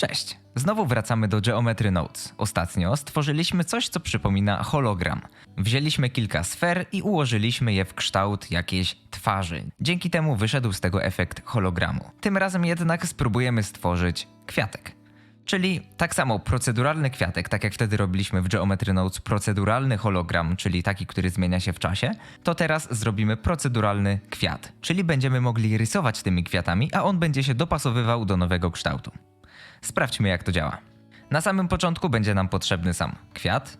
Cześć! Znowu wracamy do Geometry Notes. Ostatnio stworzyliśmy coś, co przypomina hologram. Wzięliśmy kilka sfer i ułożyliśmy je w kształt jakiejś twarzy. Dzięki temu wyszedł z tego efekt hologramu. Tym razem jednak spróbujemy stworzyć kwiatek. Czyli tak samo proceduralny kwiatek, tak jak wtedy robiliśmy w Geometry Notes proceduralny hologram, czyli taki, który zmienia się w czasie, to teraz zrobimy proceduralny kwiat, czyli będziemy mogli rysować tymi kwiatami, a on będzie się dopasowywał do nowego kształtu. Sprawdźmy, jak to działa. Na samym początku będzie nam potrzebny sam kwiat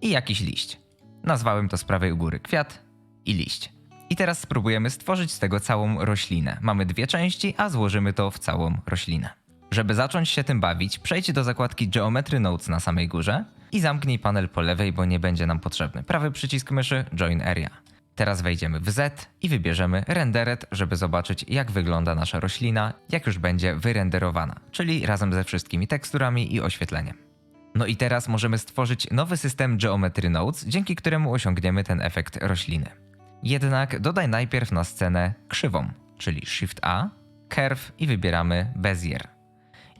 i jakiś liść. Nazwałem to z prawej u góry kwiat i liść. I teraz spróbujemy stworzyć z tego całą roślinę. Mamy dwie części, a złożymy to w całą roślinę. Żeby zacząć się tym bawić, przejdź do zakładki Geometry Notes na samej górze i zamknij panel po lewej, bo nie będzie nam potrzebny. Prawy przycisk myszy Join Area. Teraz wejdziemy w Z i wybierzemy Rendered, żeby zobaczyć jak wygląda nasza roślina, jak już będzie wyrenderowana, czyli razem ze wszystkimi teksturami i oświetleniem. No i teraz możemy stworzyć nowy system Geometry Nodes, dzięki któremu osiągniemy ten efekt rośliny. Jednak dodaj najpierw na scenę krzywą, czyli Shift A, Curve i wybieramy Bezier.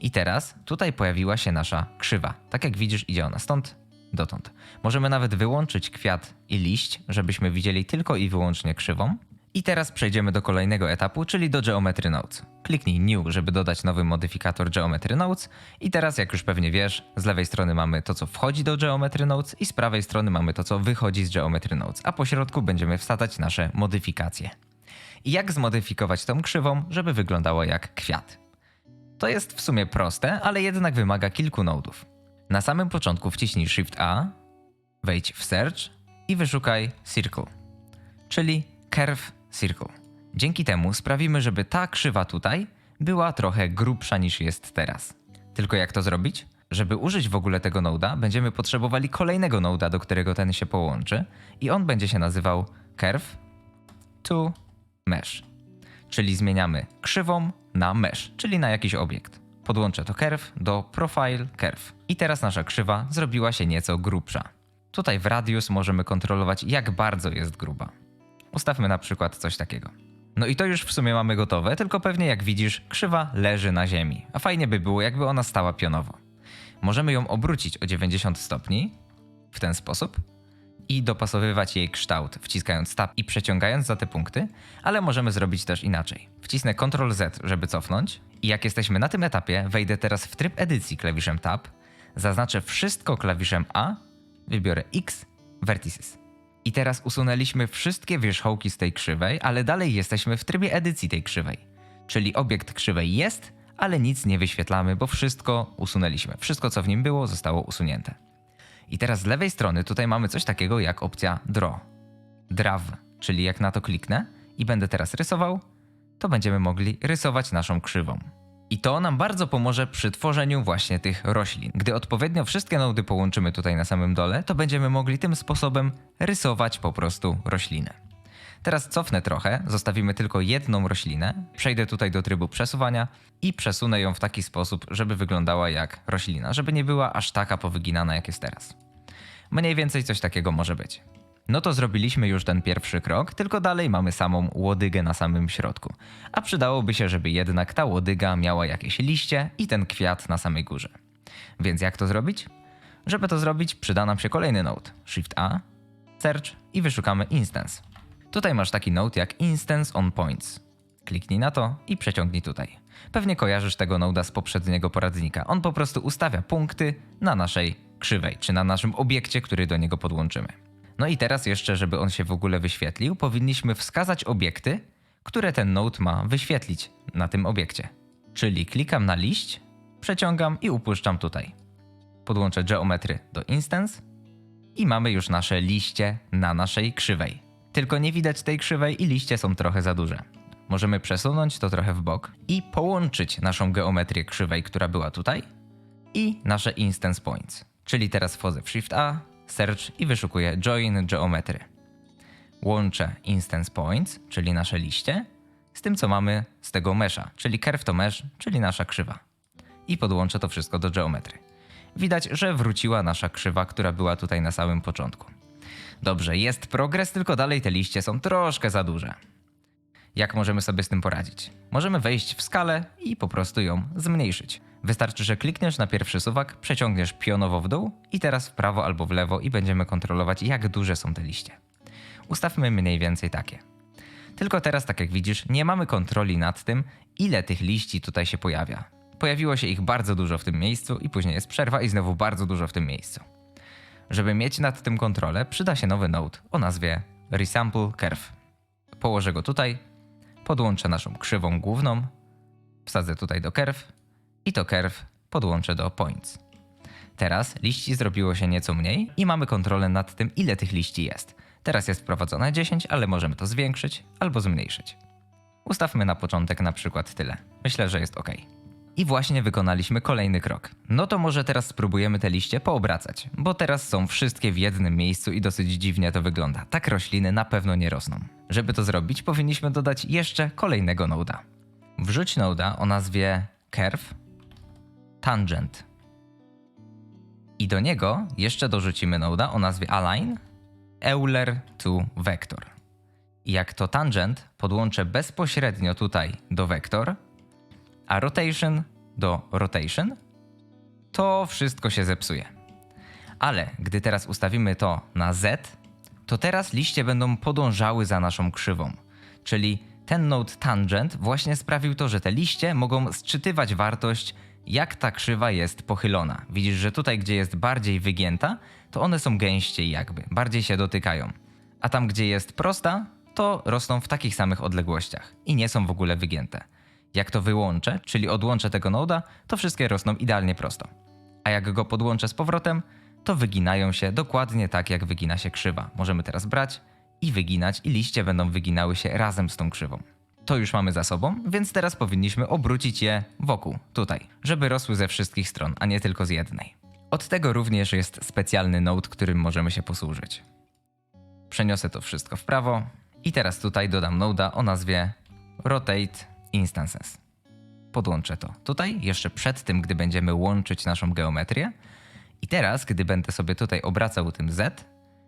I teraz tutaj pojawiła się nasza krzywa. Tak jak widzisz, idzie ona stąd dotąd. Możemy nawet wyłączyć kwiat i liść, żebyśmy widzieli tylko i wyłącznie krzywą. I teraz przejdziemy do kolejnego etapu, czyli do Geometry Nodes. Kliknij New, żeby dodać nowy modyfikator Geometry Nodes. I teraz, jak już pewnie wiesz, z lewej strony mamy to, co wchodzi do Geometry Nodes i z prawej strony mamy to, co wychodzi z Geometry Nodes, a po środku będziemy wsadzać nasze modyfikacje. I jak zmodyfikować tą krzywą, żeby wyglądała jak kwiat? To jest w sumie proste, ale jednak wymaga kilku nodów. Na samym początku wciśnij Shift A, wejdź w Search i wyszukaj Circle, czyli Curve Circle. Dzięki temu sprawimy, żeby ta krzywa tutaj była trochę grubsza niż jest teraz. Tylko jak to zrobić? Żeby użyć w ogóle tego noda, będziemy potrzebowali kolejnego noda, do którego ten się połączy i on będzie się nazywał Curve to Mesh czyli zmieniamy krzywą na mesh, czyli na jakiś obiekt. Podłączę to curve do profile curve. I teraz nasza krzywa zrobiła się nieco grubsza. Tutaj w radius możemy kontrolować jak bardzo jest gruba. Ustawmy na przykład coś takiego. No i to już w sumie mamy gotowe, tylko pewnie jak widzisz krzywa leży na ziemi, a fajnie by było jakby ona stała pionowo. Możemy ją obrócić o 90 stopni w ten sposób i dopasowywać jej kształt, wciskając tab i przeciągając za te punkty, ale możemy zrobić też inaczej. Wcisnę Ctrl Z, żeby cofnąć i jak jesteśmy na tym etapie, wejdę teraz w tryb edycji klawiszem Tab, zaznaczę wszystko klawiszem A, wybiorę X, Vertices. I teraz usunęliśmy wszystkie wierzchołki z tej krzywej, ale dalej jesteśmy w trybie edycji tej krzywej. Czyli obiekt krzywej jest, ale nic nie wyświetlamy, bo wszystko usunęliśmy. Wszystko co w nim było zostało usunięte. I teraz z lewej strony tutaj mamy coś takiego jak opcja Draw. Draw, czyli jak na to kliknę i będę teraz rysował, to będziemy mogli rysować naszą krzywą. I to nam bardzo pomoże przy tworzeniu właśnie tych roślin. Gdy odpowiednio wszystkie nody połączymy tutaj na samym dole, to będziemy mogli tym sposobem rysować po prostu roślinę. Teraz cofnę trochę, zostawimy tylko jedną roślinę, przejdę tutaj do trybu przesuwania i przesunę ją w taki sposób, żeby wyglądała jak roślina, żeby nie była aż taka powyginana jak jest teraz. Mniej więcej coś takiego może być. No to zrobiliśmy już ten pierwszy krok, tylko dalej mamy samą łodygę na samym środku. A przydałoby się, żeby jednak ta łodyga miała jakieś liście i ten kwiat na samej górze. Więc jak to zrobić? Żeby to zrobić, przyda nam się kolejny node. Shift A, Search i wyszukamy Instance. Tutaj masz taki node jak Instance on Points. Kliknij na to i przeciągnij tutaj. Pewnie kojarzysz tego noda z poprzedniego poradnika. On po prostu ustawia punkty na naszej krzywej, czy na naszym obiekcie, który do niego podłączymy. No i teraz jeszcze, żeby on się w ogóle wyświetlił, powinniśmy wskazać obiekty, które ten node ma wyświetlić na tym obiekcie. Czyli klikam na liść, przeciągam i upuszczam tutaj. Podłączę geometry do instance i mamy już nasze liście na naszej krzywej. Tylko nie widać tej krzywej i liście są trochę za duże. Możemy przesunąć to trochę w bok i połączyć naszą geometrię krzywej, która była tutaj i nasze instance points. Czyli teraz wchodzę w Shift A, Search i wyszukuję Join Geometry. Łączę instance points, czyli nasze liście, z tym co mamy z tego mesha, czyli curve to mesh, czyli nasza krzywa. I podłączę to wszystko do geometry. Widać, że wróciła nasza krzywa, która była tutaj na samym początku. Dobrze, jest progres, tylko dalej te liście są troszkę za duże. Jak możemy sobie z tym poradzić? Możemy wejść w skalę i po prostu ją zmniejszyć. Wystarczy, że klikniesz na pierwszy suwak, przeciągniesz pionowo w dół i teraz w prawo albo w lewo i będziemy kontrolować, jak duże są te liście. Ustawmy mniej więcej takie. Tylko teraz, tak jak widzisz, nie mamy kontroli nad tym, ile tych liści tutaj się pojawia. Pojawiło się ich bardzo dużo w tym miejscu i później jest przerwa i znowu bardzo dużo w tym miejscu. Żeby mieć nad tym kontrolę, przyda się nowy node o nazwie Resample Curve. Położę go tutaj, podłączę naszą krzywą główną, wsadzę tutaj do curve i to curve podłączę do points. Teraz liści zrobiło się nieco mniej i mamy kontrolę nad tym, ile tych liści jest. Teraz jest wprowadzone 10, ale możemy to zwiększyć albo zmniejszyć. Ustawmy na początek na przykład tyle. Myślę, że jest ok. I właśnie wykonaliśmy kolejny krok. No to może teraz spróbujemy te liście poobracać, bo teraz są wszystkie w jednym miejscu i dosyć dziwnie to wygląda. Tak rośliny na pewno nie rosną. Żeby to zrobić, powinniśmy dodać jeszcze kolejnego noda. Wrzuć noda o nazwie curve tangent. I do niego jeszcze dorzucimy noda o nazwie align Euler to vector. I jak to tangent podłączę bezpośrednio tutaj do vector, a rotation do rotation, to wszystko się zepsuje. Ale gdy teraz ustawimy to na z, to teraz liście będą podążały za naszą krzywą. Czyli ten node tangent właśnie sprawił to, że te liście mogą sczytywać wartość, jak ta krzywa jest pochylona. Widzisz, że tutaj, gdzie jest bardziej wygięta, to one są gęściej jakby, bardziej się dotykają. A tam, gdzie jest prosta, to rosną w takich samych odległościach i nie są w ogóle wygięte. Jak to wyłączę, czyli odłączę tego noda, to wszystkie rosną idealnie prosto. A jak go podłączę z powrotem, to wyginają się dokładnie tak, jak wygina się krzywa. Możemy teraz brać i wyginać, i liście będą wyginały się razem z tą krzywą. To już mamy za sobą, więc teraz powinniśmy obrócić je wokół, tutaj, żeby rosły ze wszystkich stron, a nie tylko z jednej. Od tego również jest specjalny node, którym możemy się posłużyć. Przeniosę to wszystko w prawo i teraz tutaj dodam noda o nazwie Rotate Instances. Podłączę to tutaj, jeszcze przed tym, gdy będziemy łączyć naszą geometrię. I teraz, gdy będę sobie tutaj obracał tym Z,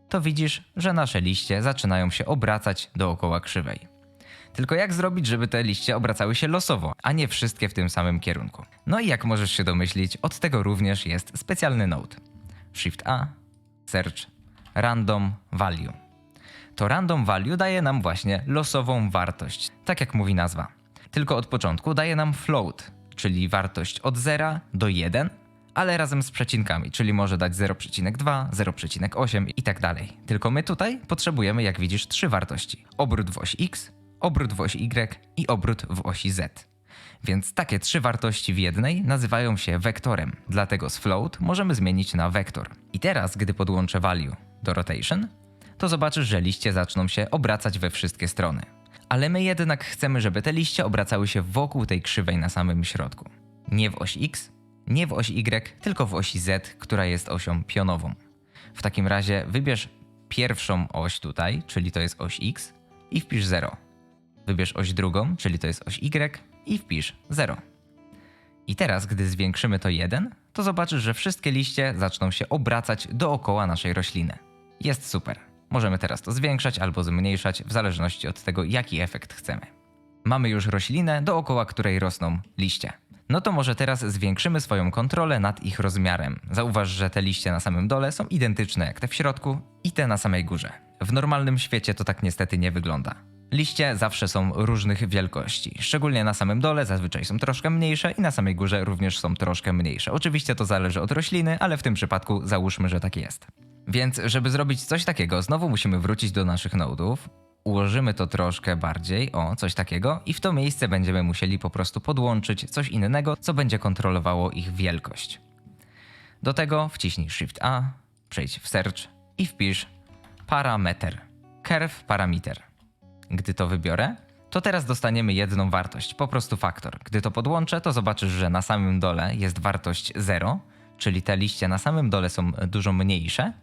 to widzisz, że nasze liście zaczynają się obracać dookoła krzywej. Tylko jak zrobić, żeby te liście obracały się losowo, a nie wszystkie w tym samym kierunku? No i jak możesz się domyślić, od tego również jest specjalny node. Shift A, Search, Random Value. To random value daje nam właśnie losową wartość, tak jak mówi nazwa. Tylko od początku daje nam float, czyli wartość od 0 do 1, ale razem z przecinkami, czyli może dać 0,2, 0,8 i tak dalej. Tylko my tutaj potrzebujemy, jak widzisz, trzy wartości: obrót w osi x, obrót w osi y i obrót w osi z. Więc takie trzy wartości w jednej nazywają się wektorem, dlatego z float możemy zmienić na wektor. I teraz, gdy podłączę value do rotation, to zobaczysz, że liście zaczną się obracać we wszystkie strony. Ale my jednak chcemy, żeby te liście obracały się wokół tej krzywej na samym środku. Nie w osi x, nie w osi y, tylko w osi z, która jest osią pionową. W takim razie wybierz pierwszą oś tutaj, czyli to jest oś x i wpisz 0. Wybierz oś drugą, czyli to jest oś y i wpisz 0. I teraz, gdy zwiększymy to 1, to zobaczysz, że wszystkie liście zaczną się obracać dookoła naszej rośliny. Jest super. Możemy teraz to zwiększać albo zmniejszać w zależności od tego, jaki efekt chcemy. Mamy już roślinę, dookoła której rosną liście. No to może teraz zwiększymy swoją kontrolę nad ich rozmiarem. Zauważ, że te liście na samym dole są identyczne jak te w środku i te na samej górze. W normalnym świecie to tak niestety nie wygląda. Liście zawsze są różnych wielkości. Szczególnie na samym dole zazwyczaj są troszkę mniejsze i na samej górze również są troszkę mniejsze. Oczywiście to zależy od rośliny, ale w tym przypadku załóżmy, że tak jest. Więc żeby zrobić coś takiego, znowu musimy wrócić do naszych nodów. Ułożymy to troszkę bardziej, o coś takiego, i w to miejsce będziemy musieli po prostu podłączyć coś innego, co będzie kontrolowało ich wielkość. Do tego wciśnij Shift A, przejdź w Search i wpisz parameter, curve parameter. Gdy to wybiorę, to teraz dostaniemy jedną wartość, po prostu faktor. Gdy to podłączę, to zobaczysz, że na samym dole jest wartość 0, czyli te liście na samym dole są dużo mniejsze,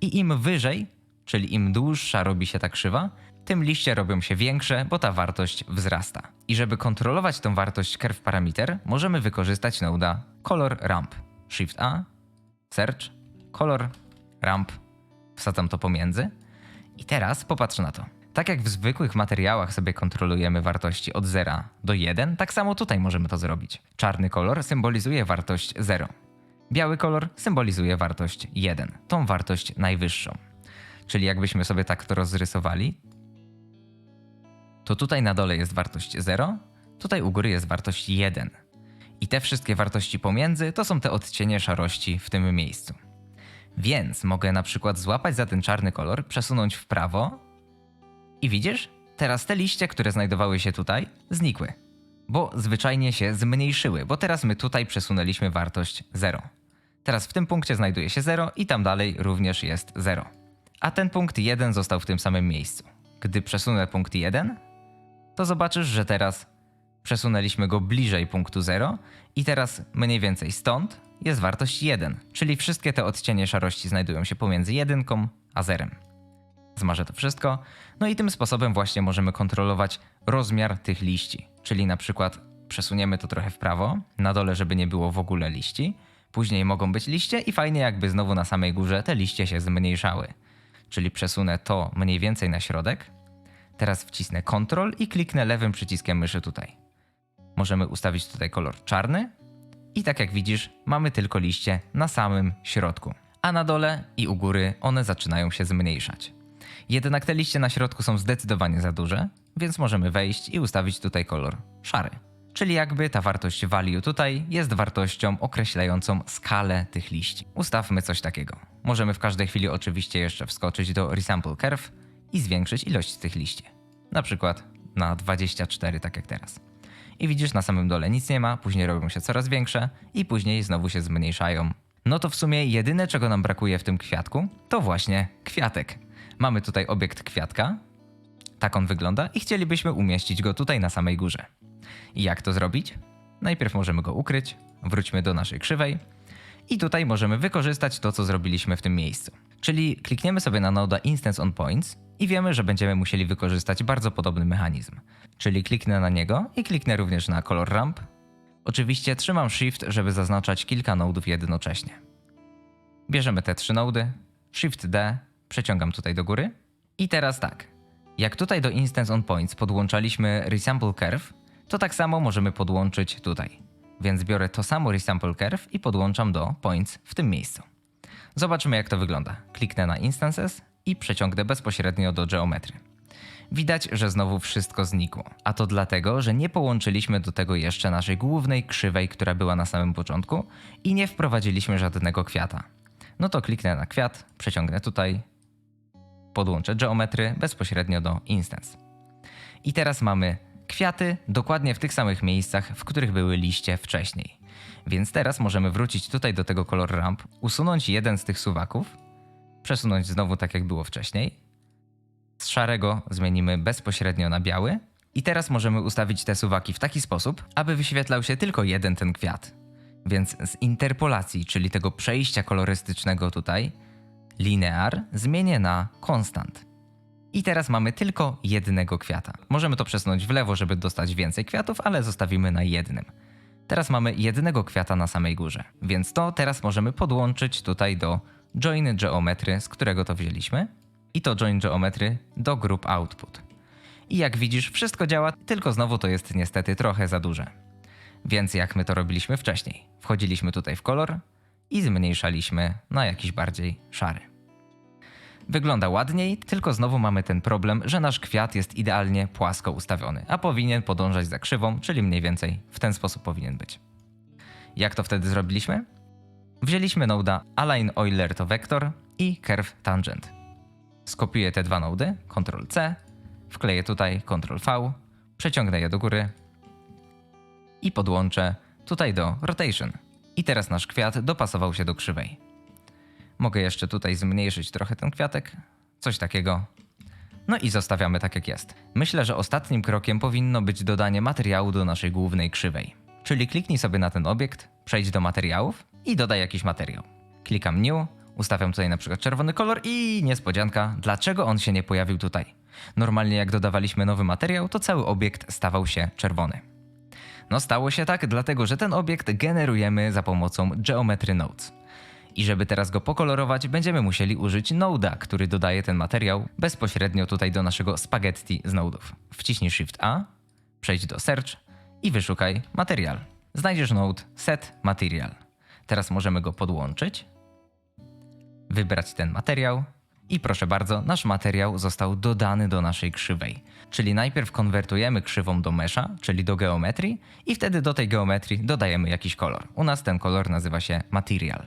i im wyżej, czyli im dłuższa robi się ta krzywa, tym liście robią się większe, bo ta wartość wzrasta. I żeby kontrolować tą wartość curve parameter, możemy wykorzystać noda color ramp. Shift A, search, color ramp. Wsadzam to pomiędzy. I teraz popatrz na to. Tak jak w zwykłych materiałach sobie kontrolujemy wartości od 0 do 1, tak samo tutaj możemy to zrobić. Czarny kolor symbolizuje wartość 0. Biały kolor symbolizuje wartość 1, tą wartość najwyższą. Czyli jakbyśmy sobie tak to rozrysowali, to tutaj na dole jest wartość 0, tutaj u góry jest wartość 1. I te wszystkie wartości pomiędzy to są te odcienie szarości w tym miejscu. Więc mogę na przykład złapać za ten czarny kolor, przesunąć w prawo i widzisz? Teraz te liście, które znajdowały się tutaj, znikły. Bo zwyczajnie się zmniejszyły, bo teraz my tutaj przesunęliśmy wartość 0. Teraz w tym punkcie znajduje się 0 i tam dalej również jest 0. A ten punkt 1 został w tym samym miejscu. Gdy przesunę punkt 1, to zobaczysz, że teraz przesunęliśmy go bliżej punktu 0 i teraz mniej więcej stąd jest wartość 1, czyli wszystkie te odcienie szarości znajdują się pomiędzy 1 a 0. Zmarzę to wszystko. No i tym sposobem właśnie możemy kontrolować rozmiar tych liści. Czyli na przykład przesuniemy to trochę w prawo, na dole, żeby nie było w ogóle liści. Później mogą być liście i fajnie jakby znowu na samej górze te liście się zmniejszały. Czyli przesunę to mniej więcej na środek. Teraz wcisnę Ctrl i kliknę lewym przyciskiem myszy tutaj. Możemy ustawić tutaj kolor czarny i tak jak widzisz, mamy tylko liście na samym środku. A na dole i u góry one zaczynają się zmniejszać. Jednak te liście na środku są zdecydowanie za duże, więc możemy wejść i ustawić tutaj kolor szary. Czyli jakby ta wartość value tutaj jest wartością określającą skalę tych liści. Ustawmy coś takiego. Możemy w każdej chwili oczywiście jeszcze wskoczyć do Resample Curve i zwiększyć ilość tych liści. Na przykład na 24, tak jak teraz. I widzisz, na samym dole nic nie ma, później robią się coraz większe i później znowu się zmniejszają. No to w sumie jedyne, czego nam brakuje w tym kwiatku, to właśnie kwiatek. Mamy tutaj obiekt kwiatka, tak on wygląda i chcielibyśmy umieścić go tutaj na samej górze. I jak to zrobić? Najpierw możemy go ukryć, wróćmy do naszej krzywej i tutaj możemy wykorzystać to, co zrobiliśmy w tym miejscu. Czyli klikniemy sobie na noda Instance on Points i wiemy, że będziemy musieli wykorzystać bardzo podobny mechanizm. Czyli kliknę na niego i kliknę również na Color Ramp. Oczywiście trzymam Shift, żeby zaznaczać kilka nodów jednocześnie. Bierzemy te trzy nody, Shift D, przeciągam tutaj do góry. I teraz tak. Jak tutaj do Instance on Points podłączaliśmy Resample Curve, to tak samo możemy podłączyć tutaj. Więc biorę to samo Resample Curve i podłączam do Points w tym miejscu. Zobaczymy jak to wygląda. Kliknę na Instances i przeciągnę bezpośrednio do geometry. Widać, że znowu wszystko znikło. A to dlatego, że nie połączyliśmy do tego jeszcze naszej głównej krzywej, która była na samym początku i nie wprowadziliśmy żadnego kwiata. No to kliknę na kwiat, przeciągnę tutaj, podłączę geometry bezpośrednio do instance. I teraz mamy kwiaty dokładnie w tych samych miejscach, w których były liście wcześniej. Więc teraz możemy wrócić tutaj do tego kolor ramp, usunąć jeden z tych suwaków, przesunąć znowu tak jak było wcześniej. Z szarego zmienimy bezpośrednio na biały. I teraz możemy ustawić te suwaki w taki sposób, aby wyświetlał się tylko jeden ten kwiat. Więc z interpolacji, czyli tego przejścia kolorystycznego tutaj, linear zmienię na konstant. I teraz mamy tylko jednego kwiata. Możemy to przesunąć w lewo, żeby dostać więcej kwiatów, ale zostawimy na jednym. Teraz mamy jednego kwiata na samej górze, więc to teraz możemy podłączyć tutaj do join geometry, z którego to wzięliśmy, i to join geometry do group output. I jak widzisz, wszystko działa, tylko znowu to jest niestety trochę za duże. Więc jak my to robiliśmy wcześniej, wchodziliśmy tutaj w kolor i zmniejszaliśmy na jakiś bardziej szary. Wygląda ładniej, tylko znowu mamy ten problem, że nasz kwiat jest idealnie płasko ustawiony, a powinien podążać za krzywą, czyli mniej więcej w ten sposób powinien być. Jak to wtedy zrobiliśmy? Wzięliśmy noda Align Euler to Vector i Curve Tangent. Skopiuję te dwa nody, Ctrl C, wkleję tutaj Ctrl V, przeciągnę je do góry i podłączę tutaj do Rotation. I teraz nasz kwiat dopasował się do krzywej. Mogę jeszcze tutaj zmniejszyć trochę ten kwiatek, coś takiego. No i zostawiamy tak jak jest. Myślę, że ostatnim krokiem powinno być dodanie materiału do naszej głównej krzywej. Czyli kliknij sobie na ten obiekt, przejdź do materiałów i dodaj jakiś materiał. Klikam New, ustawiam tutaj na przykład czerwony kolor i niespodzianka, dlaczego on się nie pojawił tutaj. Normalnie jak dodawaliśmy nowy materiał, to cały obiekt stawał się czerwony. No stało się tak, dlatego że ten obiekt generujemy za pomocą Geometry Nodes. I żeby teraz go pokolorować, będziemy musieli użyć Node'a, który dodaje ten materiał bezpośrednio tutaj do naszego spaghetti z Node'ów. Wciśnij Shift A, przejdź do Search i wyszukaj material. Znajdziesz Node Set Material. Teraz możemy go podłączyć, wybrać ten materiał i proszę bardzo, nasz materiał został dodany do naszej krzywej. Czyli najpierw konwertujemy krzywą do mesza, czyli do geometrii i wtedy do tej geometrii dodajemy jakiś kolor. U nas ten kolor nazywa się material.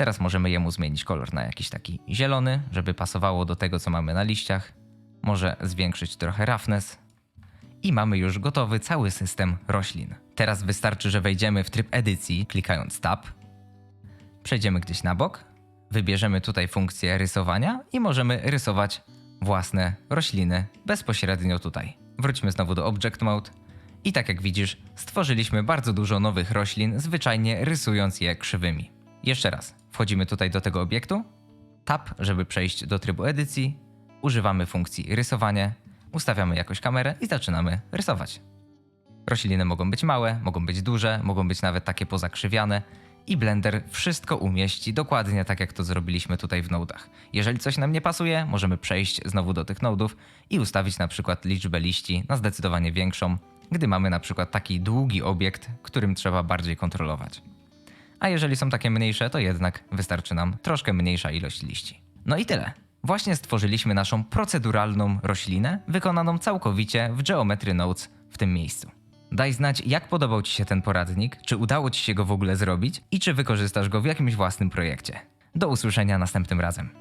Teraz możemy jemu zmienić kolor na jakiś taki zielony, żeby pasowało do tego, co mamy na liściach. Może zwiększyć trochę roughness. I mamy już gotowy cały system roślin. Teraz wystarczy, że wejdziemy w tryb edycji, klikając Tab, przejdziemy gdzieś na bok, wybierzemy tutaj funkcję rysowania i możemy rysować własne rośliny bezpośrednio tutaj. Wróćmy znowu do Object Mode i tak jak widzisz, stworzyliśmy bardzo dużo nowych roślin, zwyczajnie rysując je krzywymi. Jeszcze raz, wchodzimy tutaj do tego obiektu, Tab, żeby przejść do trybu edycji, używamy funkcji rysowanie, ustawiamy jakąś kamerę i zaczynamy rysować. Rośliny mogą być małe, mogą być duże, mogą być nawet takie pozakrzywiane i Blender wszystko umieści dokładnie tak jak to zrobiliśmy tutaj w nodach. Jeżeli coś nam nie pasuje, możemy przejść znowu do tych nodów i ustawić na przykład liczbę liści na zdecydowanie większą, gdy mamy na przykład taki długi obiekt, którym trzeba bardziej kontrolować. A jeżeli są takie mniejsze, to jednak wystarczy nam troszkę mniejsza ilość liści. No i tyle. Właśnie stworzyliśmy naszą proceduralną roślinę, wykonaną całkowicie w Geometry Nodes w tym miejscu. Daj znać, jak podobał Ci się ten poradnik, czy udało Ci się go w ogóle zrobić i czy wykorzystasz go w jakimś własnym projekcie. Do usłyszenia następnym razem.